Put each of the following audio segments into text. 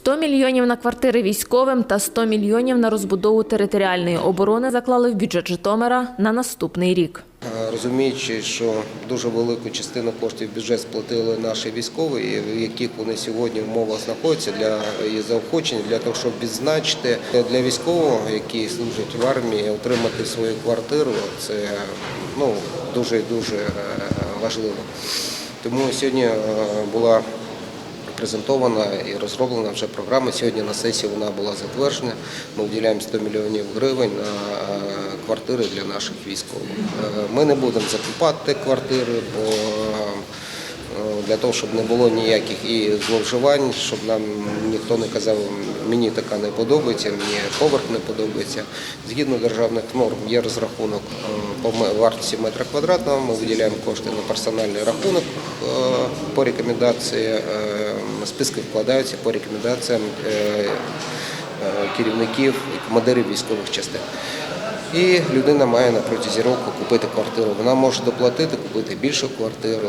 100 мільйонів на квартири військовим та 100 мільйонів на розбудову територіальної оборони заклали в бюджет Житомира на наступний рік. Е, Розуміючи, що дуже велику частину коштів бюджет сплатили наші військові, в яких вони сьогодні в умовах знаходяться для заохочення, для того, щоб відзначити для військового, який служить в армії, отримати свою квартиру, це ну дуже дуже е, важливо. Тому сьогодні е, була презентована і розроблена вже програма. Сьогодні на сесії вона була затверджена. Ми виділяємо 100 мільйонів гривень на е, квартири для наших військових. Е, Ми не будемо закупати квартири, бо е, для того, щоб не було ніяких і зловживань, щоб нам ніхто не казав, мені така не подобається, мені поверх не подобається. Згідно державних норм є розрахунок е, по вартості метра квадратного. Ми виділяємо кошти на персональний рахунок е, по рекомендації. е, Списки вкладаються по рекомендаціям керівників і командирів військових частин. І людина має на протязі року купити квартиру. Вона може доплатити, купити більшу квартиру,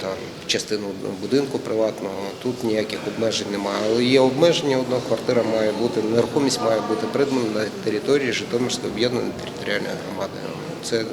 там, частину будинку приватного. Тут ніяких обмежень немає. Але є обмеження, одна квартира має бути, нерухомість має бути придбана на території Житомирської об'єднаної територіальної громади. Це е,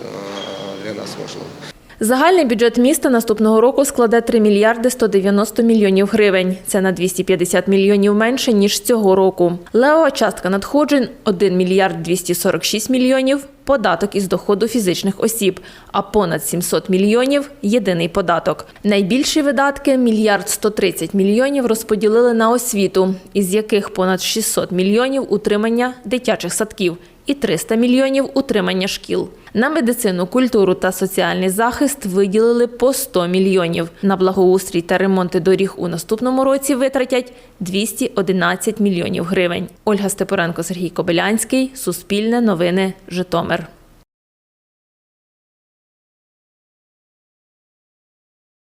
для нас важливо. Загальний бюджет міста наступного року складе 3 мільярди 190 мільйонів гривень. Це на 250 мільйонів менше, ніж цього року. Левова частка надходжень – 1 мільярд 246 мільйонів, податок із доходу фізичних осіб, а понад 700 мільйонів – єдиний податок. Найбільші видатки – мільярд 130 мільйонів розподілили на освіту, із яких понад 600 мільйонів – утримання дитячих садків і 300 мільйонів утримання шкіл. На медицину, культуру та соціальний захист виділили по 100 мільйонів. На благоустрій та ремонти доріг у наступному році витратять 211 мільйонів гривень. Ольга Степоренко, Сергій Кобилянський, Суспільне новини, Житомир.